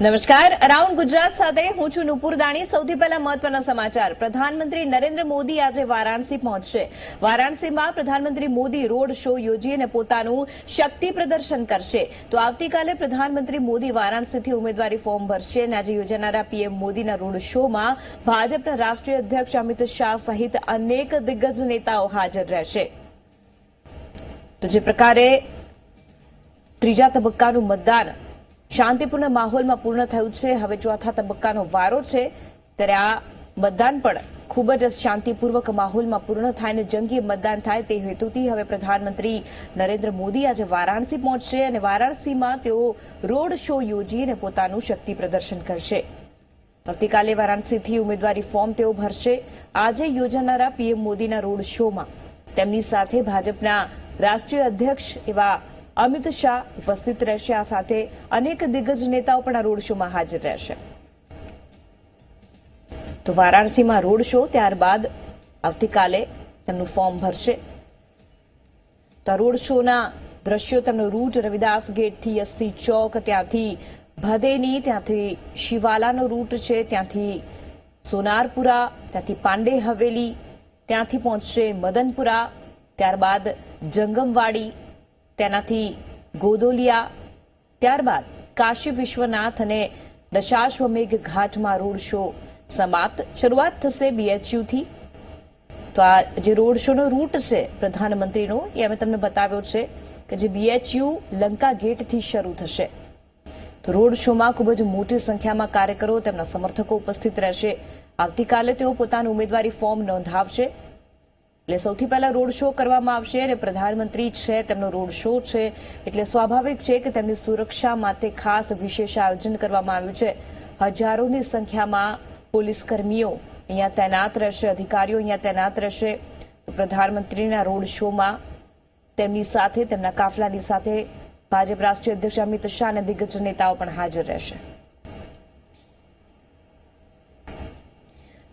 નમસ્કાર. અરાઉન્ડ ગુજરાત સાથે હું છું નુપુર દાણી. સૌથી પહેલા મહત્વના સમાચાર. પ્રધાનમંત્રી નરેન્દ્ર મોદી આજે વારાણસી પહોંચશે. વારાણસીમાં પ્રધાનમંત્રી મોદી રોડ શો યોજી અને પોતાનું શક્તિ પ્રદર્શન કરશે. તો આવતીકાલે પ્રધાનમંત્રી મોદી વારાણસીથી ઉમેદવારી ફોર્મ ભરશે અને આજે યોજાનારા પીએમ મોદીના રોડ શોમાં ભાજપના રાષ્ટ્રીય અધ્યક્ષ અમિત શાહ સહિત અનેક દિગ્ગજ નેતાઓ હાજર રહેશે. તો જે પ્રકારે ત્રીજા તબક્કાનું મતદાન શાંતિપૂર્ણ માહોલમાં પૂર્ણ થયું છે. હવે ચોથા તબક્કાનો વારો છે, ત્યારે આ મતદાન પણ ખૂબ જ શાંતિપૂર્વક માહોલમાં પૂર્ણ થાય અને જંગી મતદાન થાય તે હેતુથી હવે પ્રધાનમંત્રી નરેન્દ્ર મોદી આજે વારાણસી પહોંચશે અને વારાણસીમાં તેઓ રોડ શો યોજી અને પોતાનું શક્તિ પ્રદર્શન કરશે. આવતીકાલે વારાણસીથી ઉમેદવારી ફોર્મ તેઓ ભરશે. આજે યોજાનારા પીએમ મોદીના રોડ શોમાં તેમની સાથે ભાજપના રાષ્ટ્રીય અધ્યક્ષ એવા અમિત શાહ ઉપસ્થિત રહેશે આ સાથે અનેક દિગ્ગજ નેતાઓ પણ આ રોડ શોમાં હાજર રહેશે. તો વારાણસીમાં રોડ શો ત્યારબાદ આવતીકાલે તેમનું ફોર્મ ભરશે. તો રોડ શોના દ્રશ્યો તેમનો રૂટ રવિદાસ ગેટથી એસસી ચોક, ત્યાંથી ભદેની, ત્યાંથી શિવાલાનો રૂટ છે, ત્યાંથી સોનારપુરા, ત્યાંથી પાંડે હવેલી, ત્યાંથી પહોંચશે મદનપુરા, ત્યારબાદ જંગમવાડી તેનાથી ગોદોલિયા, ત્યારબાદ કાશી વિશ્વનાથ અને દશાશ્વમેઘ ઘાટમાં રોડ શો સમાપ્ત. શરૂઆત થશે બીએચયુથી તો આ જે રોડ શોનો રૂટ છે પ્રધાનમંત્રીનો, એ અમે તમને બતાવ્યો છે કે જે બીએચયુ લંકા ગેટથી શરૂ થશે. તો રોડ શોમાં ખૂબ જ મોટી સંખ્યામાં કાર્યકરો તેમના સમર્થકો ઉપસ્થિત રહેશે. આવતીકાલે તેઓ પોતાનું ઉમેદવારી ફોર્મ નોંધાવશે. એટલે સૌથી પહેલા રોડ શો કરવામાં આવશે અને પ્રધાનમંત્રી છે, તેમનો રોડ શો છે. એટલે સ્વાભાવિક છે કે તેમની સુરક્ષા માટે ખાસ વિશેષ આયોજન કરવામાં આવ્યું છે. હજારોની સંખ્યામાં પોલીસ કર્મીઓ અહીંયા તૈનાત રહેશે, અધિકારીઓ અહીંયા તૈનાત રહેશે. પ્રધાનમંત્રીના રોડ શોમાં તેમની સાથે, તેમના કાફલાની સાથે ભાજપ રાષ્ટ્રીય અધ્યક્ષ અમિત શાહ અને દિગ્ગજ નેતાઓ પણ હાજર રહેશે.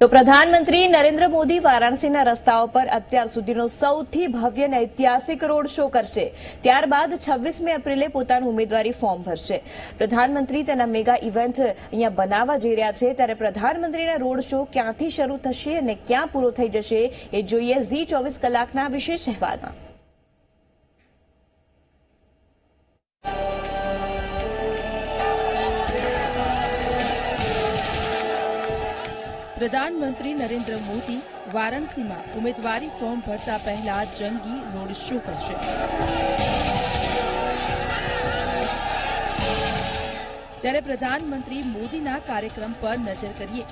તો પ્રધાનમંત્રી નરેન્દ્ર મોદી વારાણસીના રસ્તાઓ પર અત્યાર સુધીનો સૌથી ભવ્ય અને ઐતિહાસિક રોડ શો કરશે. ત્યારબાદ છવ્વીસમી એપ્રિલે પોતાનું ઉમેદવારી ફોર્મ ભરશે. પ્રધાનમંત્રી તેના મેગા ઇવેન્ટ અહીંયા બનાવવા જઈ રહ્યા છે. ત્યારે પ્રધાનમંત્રીના રોડ શો ક્યાંથી શરૂ થશે અને ક્યાં પૂરો થઈ જશે એ જોઈએ ઝી ચોવીસ કલાકના વિશેષ અહેવાલમાં. પ્રધાનમંત્રી નરેન્દ્ર મોદી વારાણસીમાં ઉમેદવારી ફોર્મ ભરતા પહેલા જંગી રોડ શો કરશે. ત્યારે પ્રધાનમંત્રી મોદીના કાર્યક્રમ પર નજર કરીએ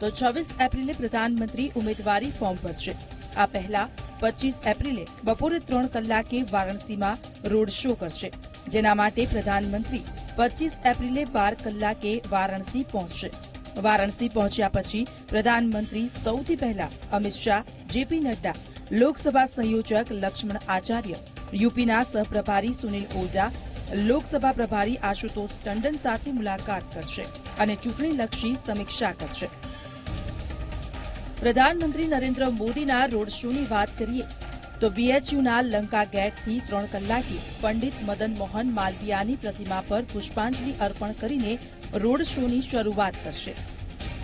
તો છવ્વીસ એપ્રિલે પ્રધાનમંત્રી ઉમેદવારી ફોર્મ ભરશે. આ પહેલા પચીસ એપ્રિલે બપોરે ત્રણ કલાકે વારાણસીમાં રોડ શો કરશે. જેના માટે પ્રધાનમંત્રી પચીસ એપ્રિલે બાર કલાકે વારાણસી પહોંચશે. વારાણસી પહોંચ્યા પછી પ્રધાનમંત્રી સૌથી પહેલા અમિત શાહ, જેપી નડ્ડા, લોકસભા સંયોજક લક્ષ્મણ આચાર્ય, યુપીના સહપ્રભારી સુનિલ ઓઝા, લોકસભા પ્રભારી આશુતોષ ટંડન સાથે મુલાકાત કરશે અને ચૂંટણીલક્ષી સમીક્ષા કરશે. પ્રધાનમંત્રી નરેન્દ્ર મોદીના રોડ શોની વાત કરીએ તો બીએચયુના લંકા ગેટથી ત્રણ કલાકે પંડિત મદન મોહન માલવીયાની પ્રતિમા પર પુષ્પાંજલિ અર્પણ કરીને રોડ શોની શરૂઆત કરશે.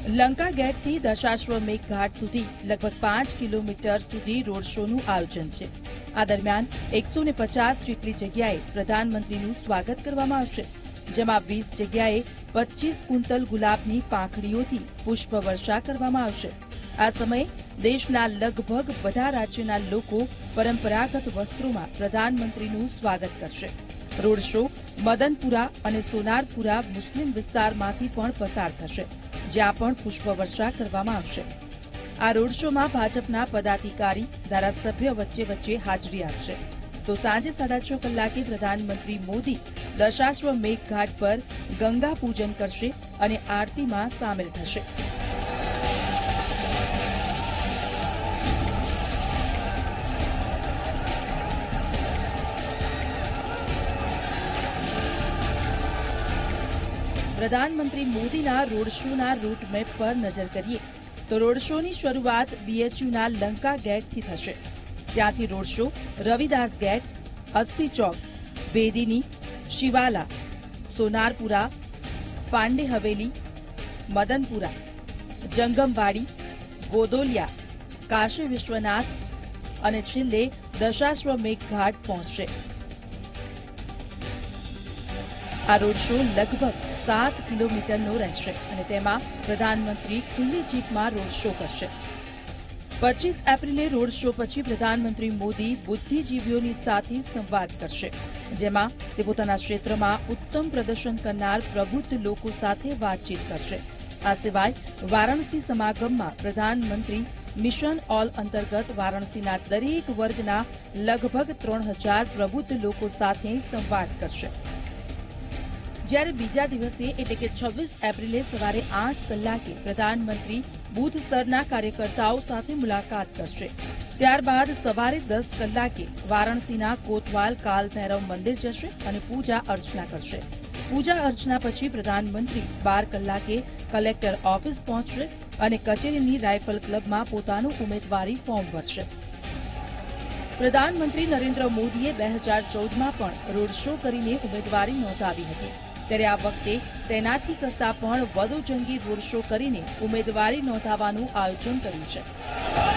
લંકા ગેટથી દશાશ્વમેઘ ઘાટ સુધી, લગભગ પાંચ કિલોમીટર સુધી રોડ શોનું આયોજન છે. આ દરમિયાન એકસો ને પચાસ જેટલી જગ્યાએ પ્રધાનમંત્રીનું સ્વાગત કરવામાં આવશે, જેમાં વીસ જગ્યાએ પચીસ કુંતલ ગુલાબની પાંખડીઓથી પુષ્પવર્ષા કરવામાં આવશે. આ સમયે દેશના લગભગ બધા રાજ્યના લોકો પરંપરાગત વસ્ત્રોમાં પ્રધાનમંત્રીનું સ્વાગત કરશે. રોડ શો મદનપુરા અને સોનારપુરા મુસ્લિમ વિસ્તારમાંથી પણ પસાર થશે, જ્યાં પણ પુષ્પવર્ષા કરવામાં આવશે. આ રોડ શોમાં ભાજપના પદાધિકારી, ધારાસભ્ય વચ્ચે વચ્ચે હાજરી આપશે. તો સાંજે સાડા છ કલાકે પ્રધાનમંત્રી મોદી દશાશ્વમેઘ ઘાટ પર ગંગા પૂજન કરશે અને આરતીમાં સામેલ થશે. પ્રધાનમંત્રી મોદીના રોડ શોના રૂટ મેપ પર નજર કરીએ, તો રોડ શોની શરૂઆત બીએચયુના લંકા ગેટથી થશે. ત્યાંથી road show Ravidas gate Assi ચોક, બેદીની, શિવાલા, સોનારપુરા, પાંડે હવેલી, મદનપુરા, જંગમવાડી, ગોદોલિયા, કાશી વિશ્વનાથ અને છેલ્લે દશાશ્વમેઘ ઘાટ પહોંચશે. આ રોડ શો લગભગ સાત કિલોમીટરનો રહેશે અને તેમાં પ્રધાનમંત્રી ખુલ્લી જીપમાં રોડ શો કરશે. પચીસ એપ્રિલે રોડ શો પછી પ્રધાનમંત્રી મોદી બુદ્ધિજીવીઓની સાથે સંવાદ કરશે, જેમાં તે પોતાના ક્ષેત્રમાં ઉત્તમ પ્રદર્શન કરનાર પ્રબુદ્ધ લોકો સાથે વાતચીત કરશે. આ સિવાય વારાણસી સમાગમમાં પ્રધાનમંત્રી મિશન ઓલ અંતર્ગત વારાણસીના દરેક વર્ગના લગભગ ત્રણ હજાર પ્રબુદ્ધ લોકો સાથે સંવાદ કરશે. જ્યારે બીજા દિવસે એટલે કે છવ્વીસ એપ્રિલે સવારે આઠ કલાકે પ્રધાનમંત્રી બૂથ સ્તરના કાર્યકર્તાઓ સાથે મુલાકાત કરશે. ત્યારબાદ સવારે દસ કલાકે વારાણસીના કોતવાલ કાલ ભૈરવ મંદિર જશે અને પૂજા અર્ચના કરશે. પૂજા અર્ચના પછી પ્રધાનમંત્રી બાર કલાકે કલેક્ટર ઓફિસ પહોંચશે અને કચેરીની રાઇફલ ક્લબમાં પોતાનું ઉમેદવારી ફોર્મ ભરશે. પ્રધાનમંત્રી નરેન્દ્ર મોદીએ બે હજાર ચૌદમાં પણ રોડ શો કરીને ઉમેદવારી નોંધાવી હતી. ત્યારે આ વખતે તેનાથી કરતા પણ વધુ જંગી રોડ શો કરીને ઉમેદવારી નોંધાવવાનું આયોજન કર્યું છે.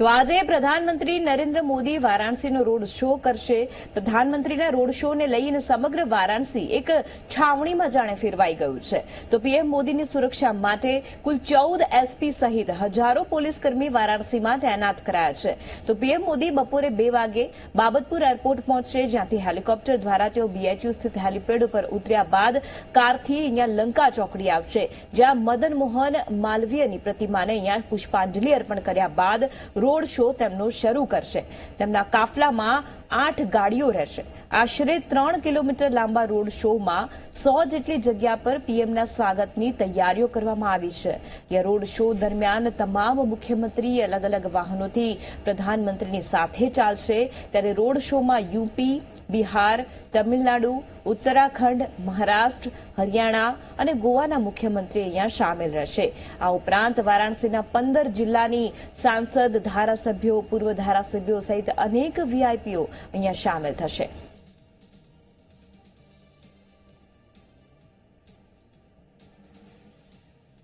તો આજે પ્રધાનમંત્રી નરેન્દ્ર મોદી વારાણસીનો રોડ શો કરશે. પ્રધાનમંત્રીના રોડ શોને લઈને સમગ્ર વારાણસી એક છાવણીમાં જાણે ફેરવાઈ ગયું છે. તો પીએમ મોદીની સુરક્ષા માટે કુલ ચૌદ એસપી સહિત હજારો પોલીસકર્મી વારાણસીમાં તૈનાત કરાયા છે. તો પીએમ મોદી બપોરે બે વાગે બાબતપુર એરપોર્ટ પહોંચશે, જ્યાંથી હેલિકોપ્ટર દ્વારા તેઓ બીએચયુ સ્થિત હેલિપેડ ઉપર ઉતર્યા બાદ કારથી અહીંયા લંકા ચોકડી આવશે, જ્યાં મદન મોહન માલવીયની પ્રતિમાને અહીંયા પુષ્પાંજલિ અર્પણ કર્યા બાદ રોડ શો તેમનો શરૂ કરશે. તેમના કાફલામાં આઠ ગાડીઓ રહેશે. આશરે ત્રણ કિલોમીટર લાંબા રોડ શોમાં સો જેટલી જગ્યા પર પીએમના સ્વાગતની તૈયારીઓ કરવામાં આવી છે. ત્યાં રોડ શો દરમિયાન તમામ મુખ્યમંત્રી અલગ અલગ વાહનોથી પ્રધાનમંત્રીની સાથે ચાલશે. ત્યારે રોડ શોમાં યુપી બિહાર, તમિલનાડુ, ઉત્તરાખંડ, મહારાષ્ટ્ર, હરિયાણા અને ગોવાના મુખ્યમંત્રી અહીંયા સામેલ રહેશે. આ ઉપરાંત વારાણસીના પંદર જિલ્લાની સાંસદ, ધારાસભ્યો, પૂર્વ ધારાસભ્યો સહિત અનેક વીઆઈપીઓ અહીંયા સામેલ થશે.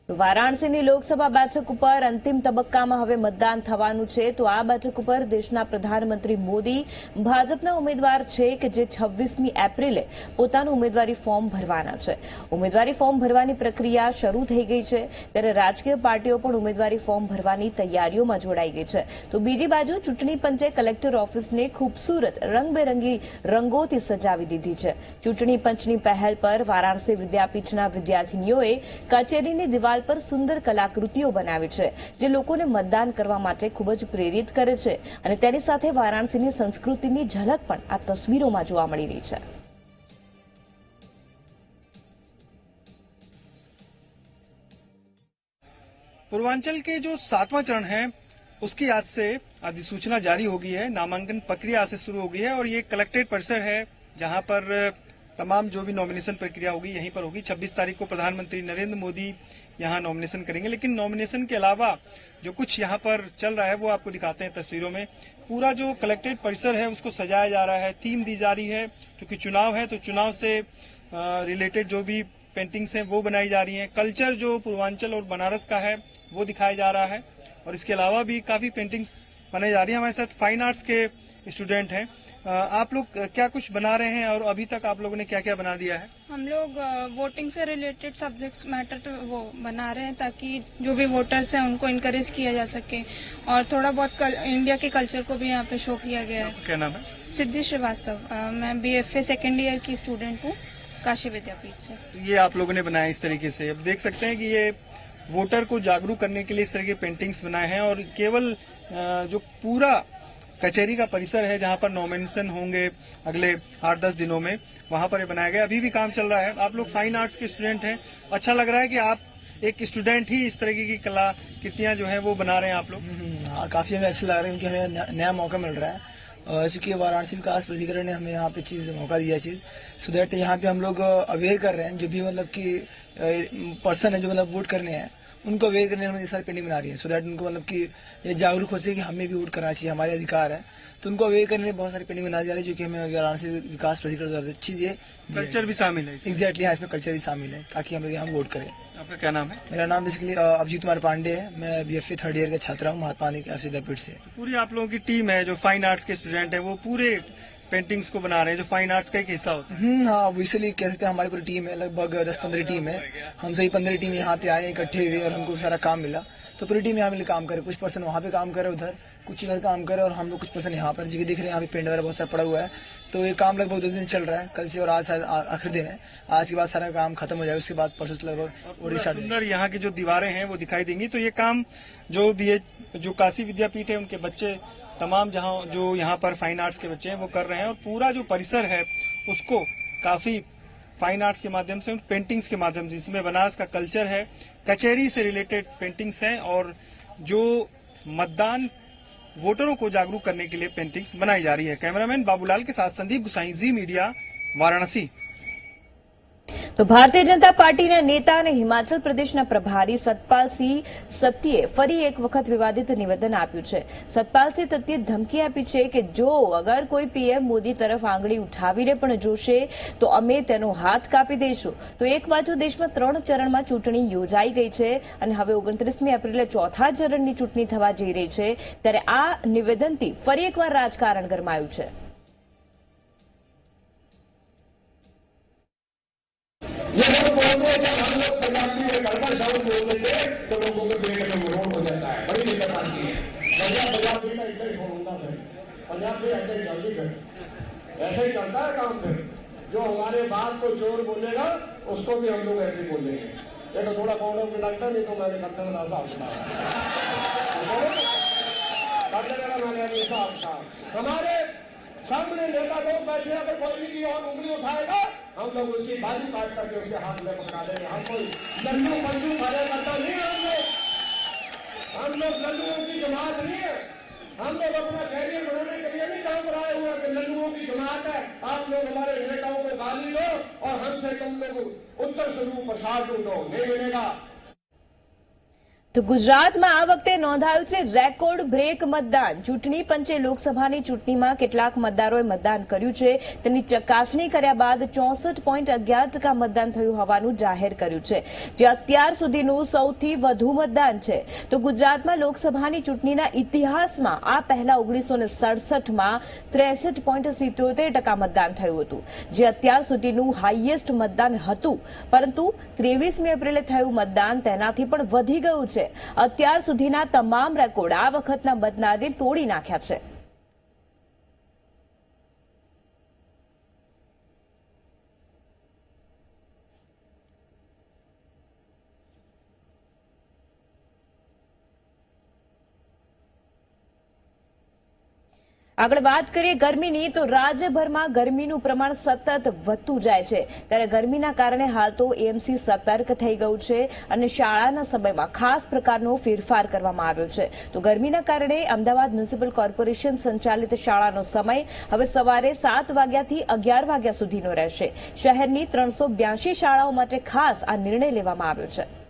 વારાણસીની લોકસભા બેઠક ઉપર અંતિમ તબક્કામાં હવે મતદાન થવાનું છે. તો આ બેઠક ઉપર દેશના પ્રધાનમંત્રી મોદી, ભાજપના ઉમેદવાર છે કે જે છવ્વીસમી એપ્રિલે પોતાનું ઉમેદવારી ફોર્મ ભરવાના છે. ઉમેદવારી ફોર્મ ભરવાની પ્રક્રિયા શરૂ થઈ ગઈ છે. ત્યારે રાજકીય પાર્ટીઓ પણ ઉમેદવારી ફોર્મ ભરવાની તૈયારીઓમાં જોડાઈ ગઈ છે. તો બીજી બાજુ ચૂંટણી પંચે કલેક્ટર ઓફિસને ખૂબસૂરત રંગબેરંગી રંગોથી સજાવી દીધી છે. ચૂંટણી પંચની પહેલ પર વારાણસી વિદ્યાપીઠના વિદ્યાર્થીનીઓએ કચેરીની દિવાલ પર સુંદર કલાકૃતિઓ બનાવી છે જે લોકોને મતદાન કરવા માટે ખૂબ જ પ્રેરિત કરે છે અને તેની સાથે વારાણસીની સંસ્કૃતિની ઝલક પણ આ તસવીરોમાં જોવા મળી રહી છે पूर्वांचल के जो सातवां चरण है उसकी आज से अधिसूचना जारी हो गई है नामांकन प्रक्रिया आज से शुरू हो गई है और ये कलेक्ट्रेट परिसर है जहां पर तमाम जो भी नॉमिनेशन प्रक्रिया होगी, यहीं पर होगी। 26 तारीख को प्रधानमंत्री नरेंद्र मोदी यहाँ नॉमिनेशन करेंगे। लेकिन नॉमिनेशन के अलावा जो कुछ यहाँ पर चल रहा है, वो आपको दिखाते हैं तस्वीरों में। पूरा जो कलेक्ट्रेट परिसर है, उसको सजाया जा रहा है। थीम दी जा रही है। क्योंकि चुनाव है तो चुनाव से रिलेटेड जो भी पेंटिंग्स हैं, वो बनाई जा रही हैं। कल्चर जो पूर्वांचल और बनारस का है, वो दिखाया जा रहा है। और इसके अलावा भी काफ़ी पेंटिंग्स बनाई जा रही है। हमारे साथ फाइन आर्ट्स के स्टूडेंट हैं। आप लोग क्या कुछ बना रहे हैं और अभी तक आप लोगों ने क्या क्या बना दिया है? हम लोग वोटिंग से रिलेटेड सब्जेक्ट्स मैटर पे वो बना रहे हैं ताकि जो भी वोटर्स हैं उनको इनकरेज किया जा सके। और थोड़ा बहुत कल, इंडिया के कल्चर को भी यहाँ पे शो किया गया है। क्या नाम है? सिद्धि श्रीवास्तव। मैं B F A second year की स्टूडेंट हूँ काशी विद्यापीठ से। तो ये आप लोगों ने बनाया इस तरीके से। अब देख सकते हैं कि ये वोटर को जागरूक करने के लिए इस तरह के पेंटिंग्स बनाए हैं और केवल जो पूरा कचहरी का परिसर है जहाँ पर नॉमिनेशन होंगे अगले आठ दस दिनों में वहाँ पर ये बनाया गया। अभी भी काम चल रहा है। आप लोग फाइन आर्ट्स के स्टूडेंट हैं। अच्छा लग रहा है कि आप एक स्टूडेंट ही इस तरीके की कला कृतियाँ जो है वो बना रहे हैं आप लोग। हम्म, हाँ काफ़ी हमें अच्छा लग रहा है क्योंकि हमें नया मौका मिल रहा है। चूँकि वाराणसी विकास प्राधिकरण ने हमें यहाँ पे चीज़ मौका दिया चीज़। सो दैट यहाँ पे हम लोग अवेयर कर रहे हैं। जो भी मतलब कि पर्सन है जो मतलब वोट करने हैं। उनको अवेयर करने में सारी पेंटिंग बना रही है। सो दैट उनको मतलब कि ये जागरूक हो सके कि हमें भी वोट करना चाहिए हमारे अधिकार है। तो उनको अवेयर करने में बहुत सारी पेंटिंग बनाई जा रही है जो कि हमें वाराणसी विकास प्राधिकरण द्वारा अच्छी चीज़ें कल्चर भी शामिल है। एग्जैक्टली हाँ इसमें कल्चर भी शामिल है ताकि हम लोग यहाँ वोट करें। आपका क्या नाम है? मेरा नाम बेसिकली अभिजीत कुमार पांडे है। मैं बी एफ़ थर्ड ईयर का छात्र हूँ महात्मा गांधी कैफ विद्यापीठ से। पूरी आप लोगों की टीम है जो फाइन आर्ट्स के स्टूडेंट है वो पूरे पेंटिंग्स को बना रहे हैं जो फाइन आर्ट्स का एक हिस्सा होता है। हम्म हाँ वो इसलिए कह सकते हैं हमारी पूरी टीम है लगभग दस पंद्रह टीम है। हम सही पंद्रह टीम यहाँ पे आए इकट्ठे हुए और हमको सारा काम मिला। तो पूरी टीम यहाँ मिलकर काम करे कुछ पर्सन वहाँ पे काम करे उधर कुछ इधर काम करे और हम लोग कुछ पर्सन यहाँ पर जो दिख रहे हैं यहाँ पे पेंट वगैरह बहुत सारा पड़ा हुआ है। तो ये काम लगभग दो दिन चल रहा है। कल से और आज आखिरी दिन है। आज के बाद सारा काम खत्म हो जाएगा उसके बाद परसों लगभग और सुंदर यहाँ की जो दीवारें हैं वो दिखाई देंगी। तो ये काम जो बी जो काशी विद्यापीठ है उनके बच्चे तमाम जहाँ जो यहाँ पर फाइन आर्ट्स के बच्चे हैं, वो कर रहे हैं और पूरा जो परिसर है, उसको काफ़ी फाइन आर्ट्स के माध्यम से पेंटिंग्स के माध्यम से, जिसमें बनारस का कल्चर है, कचहरी से रिलेटेड पेंटिंग्स हैं और जो मतदान वोटरों को जागरूक करने के लिए पेंटिंग्स बनाई जा रही है। कैमरामैन बाबूलाल के साथ संदीप गुसाई जी मीडिया वाराणसी। તો ભારતીય જનતા પાર્ટીના નેતા અને હિમાચલ પ્રદેશના પ્રભારી સતપાલસિંહ સત્યે ફરી એક વખત વિવાદિત નિવેદન આપ્યું છે. સતપાલસિંહ સત્તીએ ધમકી આપી છે કે જો અગર કોઈ પીએમ મોદી તરફ આંગળી ઉઠાવીને પણ જોશે, તો અમે તેનો હાથ કાપી દઈશું. તો એક બાજુ દેશમાં ત્રણ ચરણમાં ચૂંટણી યોજાઈ ગઈ છે અને હવે ઓગણત્રીસમી એપ્રિલે ચોથા ચરણની ચૂંટણી થવા જઈ રહી છે. ત્યારે આ નિવેદનથી ફરી એકવાર રાજકારણ ગરમાયું છે. बोलते हैं जब हम लोग पंजाबी में कड़का शब्द बोल हैं तो लोगों के पेट में रोड हो जाता है बड़ी दिक्कत आती है पंजाब पंजाबी का इतना ही छोड़ूँगा फिर पंजाब में ऐसे जल्दी फिर ऐसे ही चलता है काम फिर जो हमारे बात को चोर बोलेगा उसको भी हम लोग ऐसे ही बोलेंगे ये तो थोड़ा बोर्ड ऑफ़ कंडक्टर नहीं तो मैंने करते हुए हिसाब किताब हमारे सामने नेता लोग बैठे अगर कोई भी की और उंगली उठाएगा हम लोग उसकी बाजू काट करके उसके हाथ में पकड़ा देंगे। हम कोई लल्लू पंजू कार्यकर्ता नहीं हम लोग हम लोग लल्लुओं की जमात नहीं है। हम लोग अपना कैरियर बनाने के लिए नहीं काम कराए हुए कि लल्लुओं की जमात है। आप लोग हमारे नेताओं को गाली दो और हमसे तुम लोग उत्तर स्वरूप प्रसाद ढूंढो नहीं मिलेगा। તો ગુજરાતમાં આ વખતે નોંધાયું છે રેકોર્ડ બ્રેક મતદાન. ચૂંટણી પંચે લોકસભાની ચૂંટણીમાં કેટલાક મતદારોએ મતદાન કર્યું છે. તેની ચકાસણી કર્યા બાદ ચોસઠ પોઈન્ટ અગિયાર ટકા મતદાન થયું હોવાનું જાહેર કર્યું છે. જે અત્યાર સુધીનું સૌથી વધુ મતદાન છે. તો ગુજરાતમાં લોકસભાની ચૂંટણીના ઇતિહાસમાં આ પહેલા ઓગણીસો ને સડસઠમાં ત્રેસઠ પોઈન્ટ સિત્યોતેર ટકા મતદાન થયું હતું. જે અત્યાર સુધીનું હાઈએસ્ટ મતદાન હતું. પરંતુ ત્રેવીસમી એપ્રિલે થયું મતદાન તેનાથી પણ વધી ગયું છે. અત્યાર સુધીના તમામ રેકોર્ડ આ વખતના મતદાને તોડી નાખ્યા છે. આગળ વાત કરીએ ગરમીની, તો રાજ્યભરમાં ગરમીનું પ્રમાણ સતત વધતું જાય છે. ત્યારે ગરમીના કારણે હાલ તો એએમસી સતર્ક થઈ ગયું છે અને શાળાના સમયમાં ખાસ પ્રકારનો ફેરફાર કરવામાં આવ્યો છે. તો ગરમીના કારણે અમદાવાદ મ્યુનિસિપલ કોર્પોરેશન સંચાલિત શાળાનો સમય હવે સવારે સાત વાગ્યાથી અગિયાર વાગ્યા સુધીનો રહેશે. શહેરની ત્રણસો શાળાઓ માટે ખાસ આ નિર્ણય લેવામાં આવ્યો છે.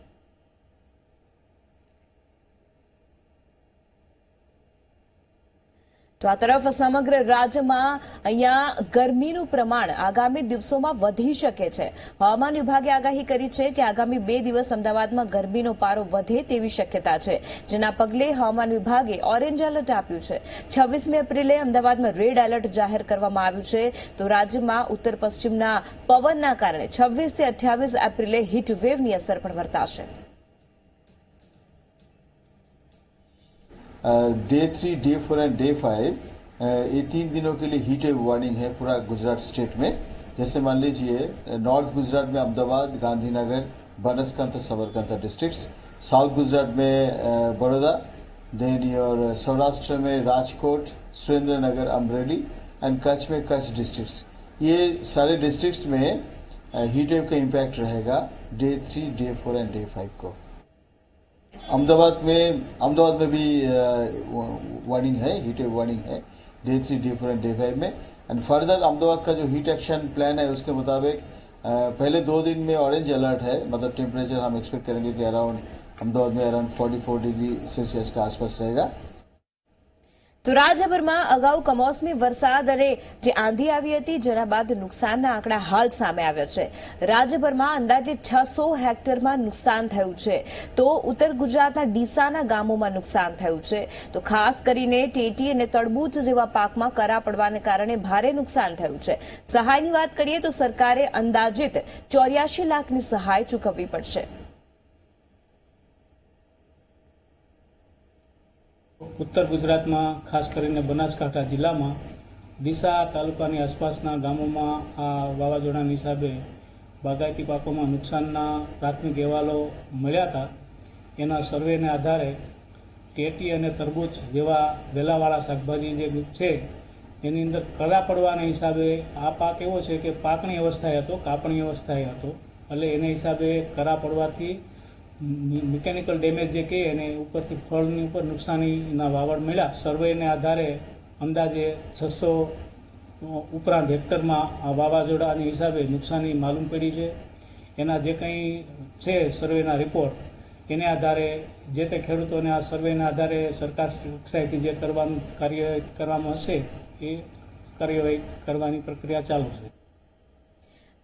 તો આ તરફ સમગ્ર રાજ્યમાં અહીંયા ગરમીનું પ્રમાણ આગામી દિવસોમાં વધી શકે છે. હવામાન વિભાગે આગાહી કરી છે કે આગામી બે દિવસ અમદાવાદમાં ગરમીનો પારો વધે તેવી શક્યતા છે, જેના પગલે હવામાન વિભાગે ઓરેન્જ એલર્ટ આપ્યું છે. છવ્વીસમી એપ્રિલે અમદાવાદમાં રેડ એલર્ટ જાહેર કરવામાં આવ્યું છે. તો રાજ્યમાં ઉત્તર પશ્ચિમના પવનના કારણે છવ્વીસથી અઠ્યાવીસ એપ્રિલે હીટ વેવની અસર પણ વર્તાશે. Day three day four and day five ये तीन दिनों के लिए हीट वेव वार्निंग है पूरा गुजरात स्टेट में। जैसे मान लीजिए नॉर्थ गुजरात में अहमदाबाद, गांधीनगर बनसकांता साबरकांता डिस्ट्रिक्ट्स साउथ गुजरात में बड़ौदा देन योर सौराष्ट्र में राजकोट सुरेंद्र नगर अमरेली एंड कच्छ में कच्छ डिस्ट्रिक्ट्स ये सारे डिस्ट्रिक्ट्स में हीट वेव का इम्पैक्ट रहेगा day three day four and day five को। अहमदाबाद में अहमदाबाद में भी वार्निंग है हीट वार्निंग है day three day four and day five में। एंड फर्दर अहमदाबाद का जो हीट एक्शन प्लान है, उसके मुताबिक पहले दो दिन में ऑरेंज अलर्ट है मतलब टेम्परेचर हम एक्सपेक्ट करेंगे कि अराउंड अहमदाबाद में अराउंड 44 डिग्री सेल्सियस के आसपास रहेगा। તો રાજ્યભરમાં અગાઉ કમોસમી વરસાદ અને જે આંધી આવી હતી, જેના બાદ નુકસાનના આંકડા હાલ સામે આવ્યા છે. રાજ્યભરમાં અંદાજે છસો હેક્ટરમાં નુકસાન થયું છે. તો ઉત્તર ગુજરાતના ડીસાના ગામોમાં નુકસાન થયું છે. તો ખાસ કરીને ટેટી અને તડબૂચ જેવા પાકમાં કરા પડવાને કારણે ભારે નુકસાન થયું છે. સહાયની વાત કરીએ તો સરકારે અંદાજિત ચોર્યાસી લાખની સહાય ચૂકવવી પડશે. ઉત્તર ગુજરાતમાં, ખાસ કરીને બનાસકાંઠા જિલ્લામાં, ડીસા તાલુકાની આસપાસના ગામોમાં આ વાવાઝોડાના હિસાબે બાગાયતી પાકોમાં નુકસાનના પ્રાથમિક અહેવાલો મળ્યા હતા. એના સર્વેને આધારે ટેટી અને તરબૂચ જેવા વેલાવાળા શાકભાજી જે છે, એની અંદર કળા પડવાના હિસાબે આ પાક એવો છે કે પાકની અવસ્થાએ હતો, કાપણી અવસ્થાએ હતો. એટલે એને હિસાબે કરા પડવાથી મિકેનિકલ ડેમેજ જે કહીએ એને ઉપરથી ફળની ઉપર નુકસાનીના વાવડ મળ્યા. સર્વેને આધારે અંદાજે છસો ઉપરાંત હેક્ટરમાં આ વાવાઝોડાની હિસાબે નુકસાની માલુમ પડી છે. એના જે કંઈ છે સર્વેના રિપોર્ટ એને આધારે જે તે ખેડૂતોને આ સર્વેના આધારે સરકાર કક્ષાએથી જે કરવાનું કાર્ય કરવામાં હશે એ કાર્યવાહી કરવાની પ્રક્રિયા ચાલુ છે.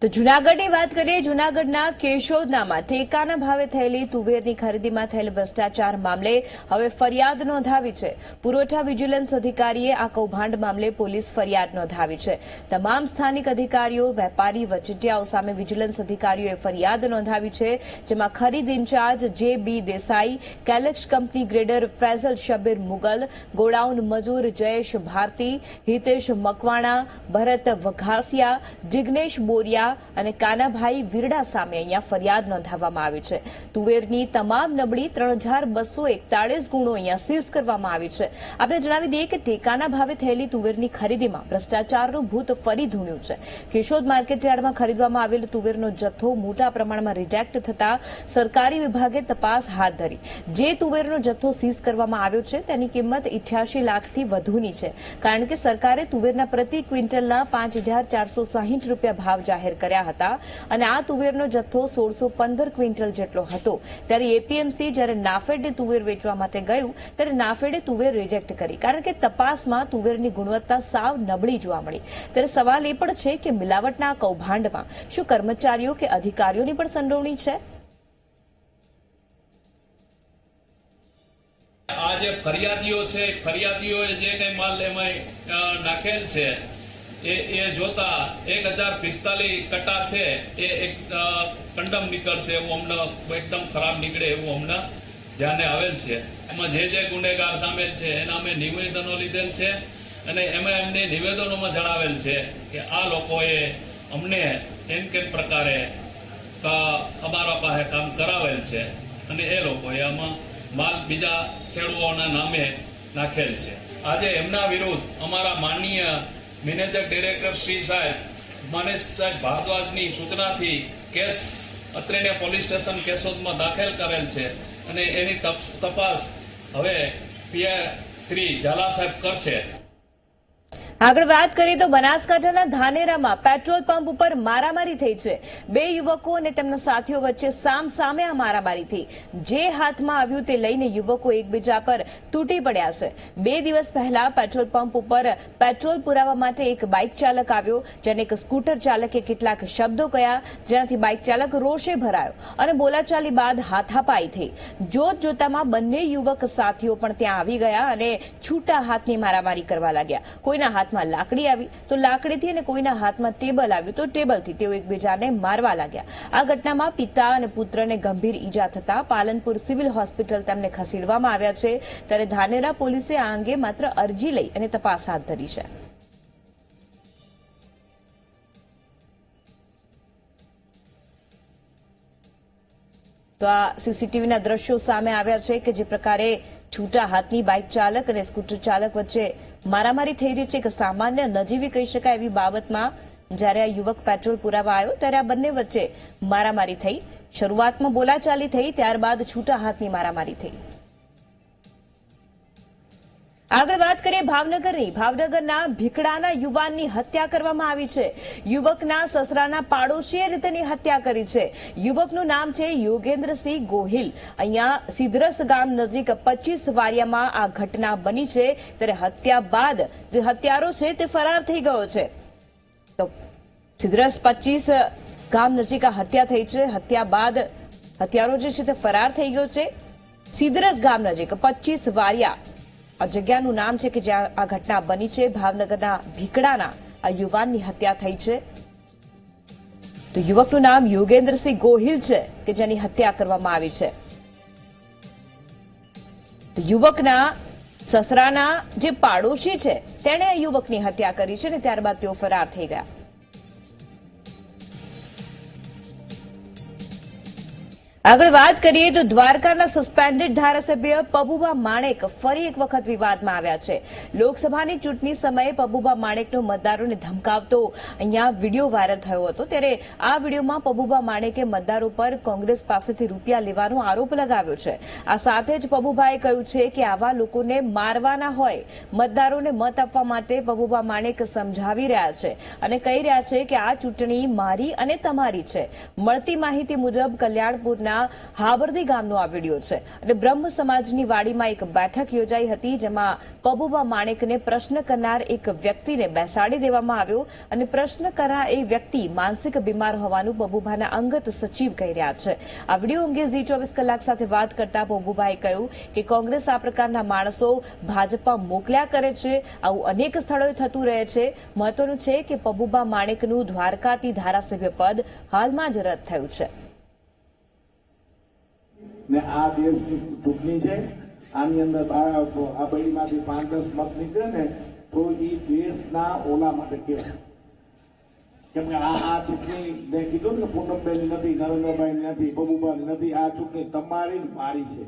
તો જુનાગઢની વાત કરીએ, જુનાગઢના કેશોદનામાં ટેકાના ભાવે થયેલી તુવેરની ખરીદીમાં થયેલ ભ્રષ્ટાચાર મામલે હવે ફરિયાદ નોંધાવી છે. પુરવઠા વિજિલન્સ અધિકારીએ આ કૌભાંડ મામલે પોલીસ ફરિયાદ નોંધાવી છે. તમામ સ્થાનિક અધિકારીઓ, વેપારી, વચેટિયાઓ સામે વિજિલન્સ અધિકારીઓએ ફરિયાદ નોંધાવી છે, જેમાં ખરીદ in charge J B Desai, કેલેક્સ company grader Faizal Shabbir Mughal, godown મજૂર જયેશ ભારતી, હિતેશ મકવાણા, ભરત વઘાસિયા, જિગ્નેશ બોરિયા અને કાનાભાઈ વિરડા સામે અહીંયા ફરિયાદ નોંધાવવામાં આવી છે. તુવેરની તમામ નબળી ત્રણ હજાર બસો એકતાળીસ ગુણો અહીંયા સીઝ કરવામાં આવી છે. આપણે જણાવી દઈએ કે ટેકાના ભાવે થયેલી તુવેરની ખરીદીમાં ભ્રષ્ટાચારનું ભૂત ફરી ધૂણ્યું છે. કેશોદ માર્કેટયાર્ડમાં ખરીદવામાં આવેલ તુવેરનો જથ્થો મોટા પ્રમાણમાં રિજેક્ટ થતા સરકારી વિભાગે તપાસ હાથ ધરી. જે તુવેરનો જથ્થો સીઝ કરવામાં આવ્યો છે, તેની કિંમત ઇઠ્યાસી લાખથી વધુની છે. કારણ કે સરકારે તુવેરના પ્રતિ ક્વિન્ટલના પાંચ હજાર ચારસો સાહીઠ રૂપિયા ભાવ જાહેર કર્યા હતા અને આ તુવેરનો જથ્થો સોળસો પંદર ક્વિન્ટલ જેટલો હતો. ત્યારે એપીએમસી જ્યારે નાફેડે તુવેર વેચવા માટે ગયું, ત્યારે નાફેડે તુવેર રિજેક્ટ કરી. કારણ કે તપાસમાં તુવેરની ગુણવત્તા સાવ નબળી જોવા મળી. ત્યારે સવાલ એ પણ છે કે મિલાવટના કૌભાંડમાં શું કર્મચારીઓ કે અધિકારીઓની પણ સંડોવણી છે? આ જે ફરિયાદીઓ છે, ફરિયાદીઓએ જે કંઈ માલ એમાં નાખેલ છે એ એ જોતા એક હજાર પિસ્તાલીસ કટા છે, એ એક કંડમ નીકળશે એવું અમને એકદમ ખરાબ નીકળે એવું અમને ધ્યાને આવેલ છે. એમાં જે જે ગુનેગાર સામેલ છે, એના અમે નિવેદનો લીધેલ છે અને એમાં એમને નિવેદનોમાં જણાવેલ છે કે આ લોકોએ અમને એમ કેમ પ્રકારે અમારા પાસે કામ કરાવેલ છે અને એ લોકોએ આમાં માલ બીજા ખેડૂતોના નામે નાખેલ છે. આજે એમના વિરુદ્ધ અમારા માનનીય મેનેજર ડિરેક્ટર શ્રી સાહેબ મનેશ સાહેબ ભારદ્વાજની સૂચનાથી કેસ અત્રેને પોલીસ સ્ટેશન કેશોદમાં દાખલ કરેલ છે અને એની તપ- તપાસ હવે પીઆઈ શ્રી ઝાલા સાહેબ કરશે. આગળ વાત કરીએ તો બનાસકાંઠાના ધાનેરામાં પેટ્રોલ પંપ ઉપર મારામારી થઈ છે. બે યુવકો અને તેમના સાથીઓ વચ્ચે સામ સામે આ મારામારી થઈ. જે હાથમાં આવ્યું તે લઈને યુવકો એકબીજા પર તૂટી પડ્યા છે. બે દિવસ પહેલા પેટ્રોલ પંપ ઉપર પેટ્રોલ પુરાવા માટે એક બાઇક ચાલક આવ્યો, જેને એક સ્કૂટર ચાલકે કેટલાક શબ્દો કહ્યા જેનાથી બાઇક ચાલક રોષે ભરાયો અને બોલાચાલી બાદ હાથાપાઈ થઈ. જોત જોતામાં બંને યુવક સાથીઓ પણ ત્યાં આવી ગયા અને છૂટા હાથની મારામારી કરવા લાગ્યા. કોઈના હાથમાં લાકડી આવી તો લાકડીથી અને કોઈના હાથમાં ટેબલ આવ્યું તો ટેબલથી તેઓ એકબીજાને મારવા લાગ્યા. આ ઘટનામાં પિતા અને પુત્રને ગંભીર ઈજા થતા પાલનપુર સિવિલ હોસ્પિટલ તેમને ખસેડવામાં આવ્યા છે. ત્યારે ધાનેરા પોલીસે આ અંગે માત્ર અરજી લઈ અને તપાસ હાથ ધરી છે. તો આ સીસીટીવીના દ્રશ્યો સામે આવ્યા છે કે જે પ્રકારે છૂટા હાથની બાઇક ચાલક અને સ્કૂટર ચાલક વચ્ચે મારામારી થઈ રહી છે. કે સામાન્ય નજીવી કહી શકાય એવી બાબતમાં જ્યારે આ યુવક પેટ્રોલ પુરાવા આવ્યો, ત્યારે આ બંને વચ્ચે મારામારી થઈ. શરૂઆતમાં બોલાચાલી થઈ, ત્યારબાદ છૂટા હાથની મારામારી થઈ. આગળ વાત કરીએ ભાવનગરની. ભાવનગરના ભીખડાના યુવાનની હત્યા કરવામાં આવી છે. યુવકના સસરાના પાડોશીએ રીતે તેની હત્યા કરી છે. યુવકનું નામ છે યોગેન્દ્રસિંહ ગોહિલ. અહીંયા સિદ્રસ ગામ નજીક પચીસ વારિયામાં આ ઘટના બની છે. ત્યારે હત્યા બાદ જે હત્યારો છે તે ફરાર થઈ ગયો છે. તો સિદ્રસ પચીસ ગામ નજીક આ હત્યા થઈ છે. હત્યા બાદ હત્યારો જે છે તે ફરાર થઈ ગયો છે. સિદ્રસ ગામ નજીક પચીસ વારિયા જગ્યાનું નામ છે કે જ્યાં આ ઘટના બની છે. ભાવનગરના ભીકડાના આ યુવાનની હત્યા થઈ છે. તો યુવકનું નામ યોગેન્દ્રસિંહ ગોહિલ છે કે જેની હત્યા કરવામાં આવી છે. તો યુવકના સસરાના જે પાડોશી છે, તેણે યુવકની હત્યા કરી છે અને ત્યારબાદ તેઓ ફરાર થઈ ગયા. આગળ વાત કરીએ તો દ્વારકાના સસ્પેન્ડેડ ધારાસભ્ય પબુબા માણેક ફરી એક વખત વિવાદમાં આવ્યા છે. લોકસભાની ચૂંટણી સમયે પબુબા માણેકનો મતદારોને ધમકાવતો અહીંયા વીડિયો વાયરલ થયો હતો. ત્યારે આ વિડીયોમાં પબુબા માણેકે મતદારો પર કોંગ્રેસ પાસેથી રૂપિયા લેવાનો આરોપ લગાવ્યો છે. આ સાથે જ પબુભાએ કહ્યું છે કે આવા લોકોને મારવાના હોય, મતદારોને મત આપવા માટે પબુબા માણેક સમજાવી રહ્યા છે અને કહી રહ્યા છે કે આ ચૂંટણી મારી અને તમારી છે. મળતી માહિતી મુજબ કલ્યાણપુરના હાબરદી ગામનો આ વીડિયો છે. અને બ્રહ્મ સમાજની વાડીમાં એક બેઠક યોજાઈ હતી, જેમાં પબુબા માણેકને પ્રશ્ન કરનાર એક વ્યક્તિને બેસાડી દેવામાં આવ્યો અને પ્રશ્ન કરનાર એ વ્યક્તિ માનસિક બીમાર હોવાનું પબુભાના અંગત સચિવ કહી રહ્યા છે. આ વીડિયો અંગે ઝી ચોવીસ કલાક સાથે વાત કરતા પબુભાએ કહ્યું કે કોંગ્રેસ આ પ્રકારના માણસો ભાજપા મોકલ્યા કરે છે. આવું અનેક સ્થળોએ થતું રહે છે. મહત્વનું છે કે પબુબા માણેકનું દ્વારકાથી ધારાસભ્ય પદ હાલમાં જ રદ થયું છે. ને આ દેશની ચૂંટણી છે આની અંદર આ બળીમાંથી પાંચ દસ મત નીકળે ને તો એ દેશના ઓલા માટે કહેવાય. કેમ કે આ આ ચૂંટણી મેં કીધું ને પૂનમબેન નથી નરેન્દ્રભાઈ નથી બબુભાઈ નથી આ ચૂંટણી તમારી મારી છે.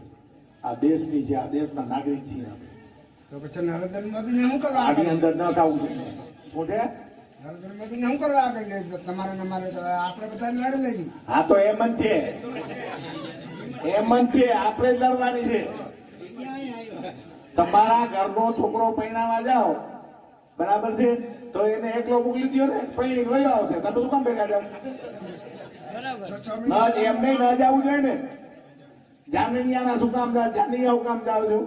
આ દેશની છે આ દેશના નાગરિક છીએ આપણે. તો પછી નરેન્દ્ર મોદીને શું કરવા આની અંદર ન થવું જોઈએ. શું છે? તમારે ને અમારે તો આપણે બધા લડી લઈએ. હા તો એમ જ છે. જ છે આપણે જ લડવાની છે. તમારા ઘરનો છોકરો પૈણાવા જાઓ. બરાબર છે? તો એને એકલો મોકલી દો ને પછી વયો આવશે. તમે શું કામ ભેગા જાવ એમને ન જવું જોઈએ ને. જાનૈયાના શું કામ જાવ જાનૈયા શું કામ જાવ છો?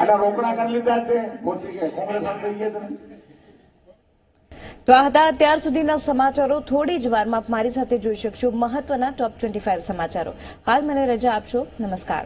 અને રોકડા કરી લીધા છે. મોદી કે કોંગ્રેસ આમ થઈ ગયા તમે? તો આ હતા અત્યાર સુધીના સમાચારો. થોડી જ વારમાં મારી સાથે જોઈ શકશો મહત્વના ટોપ ટ્વેન્ટી સમાચારો. હાલ મને રજા આપશો. નમસ્કાર.